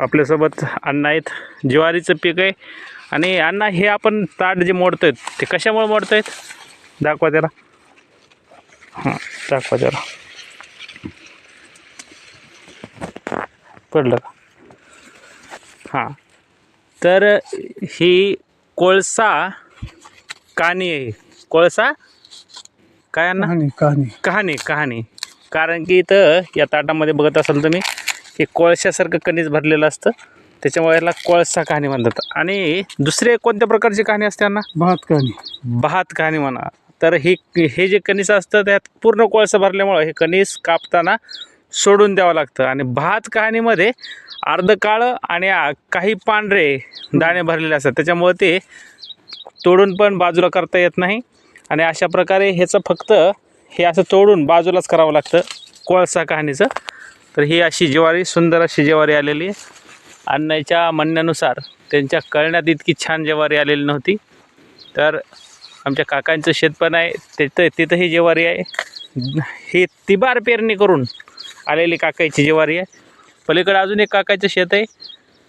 आपल्यासोबत अण्णा आहेत. ज्वारीचं पीक आहे. आणि अण्णा हे आपण ताट जे मोडतो आहेत ते कशामुळे मोडतो आहेत दाखवा त्याला हां दाखवा त्याला पडलं का? हां. तर ही कोळसा काणी आहे. कोळसा? काय अण्णा? कहाणी कहाणी. कहाणी कहाणी. कारण की इथं या ताटामध्ये बघत असाल तुम्ही की कोळशासारखं कणीस भरलेलं असतं. त्याच्यामुळे याला कोळसा कहाणी म्हणतात. आणि दुसरे कोणत्या प्रकारची कहाणी असते ना भात कहाणी. भात कहाणी म्हणा. तर ही हे जे कणीस असतं त्यात पूर्ण कोळसा भरल्यामुळं हे कणीस कापताना सोडून द्यावं लागतं. आणि भात कहाणीमध्ये अर्ध काळं आणि काही पांढरे दाणे भरलेले असतात. त्याच्यामुळं ते तोडून पण बाजूला करता येत नाही. आणि अशा प्रकारे ह्याचं फक्त हे असं तोडून बाजूलाच करावं लागतं कोळसा कहाणीचं. तर ही अशी ज्वारी सुंदर अशी ज्वारी आलेली. आहे अण्णाच्या म्हणण्यानुसार त्यांच्या कळण्यात इतकी छान ज्वारी आलेली नव्हती. तर आमच्या काकांचं शेत पण आहे तिथं तिथंही ज्वारी आहे. ही तिबार पेरणी करून आलेली काकाची ज्वारी आहे. पलीकडे अजून एक काकाचं शेत आहे.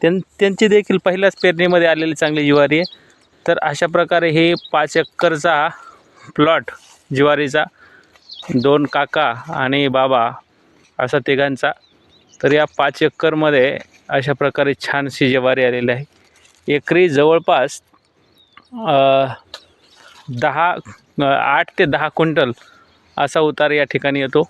त्यां त्यांची देखील पहिल्याच पेरणीमध्ये आलेली चांगली ज्वारी आहे. तर अशा प्रकारे हे पाच एकरचा प्लॉट ज्वारीचा. दोन काका आणि बाबा असा तिघांचा. तर या पाच एकरमध्ये अशा प्रकारे छानशी ज्वारी आलेली आहे. एकरी जवळपास दहा आठ ते दहा क्विंटल असा उतार या ठिकाणी येतो.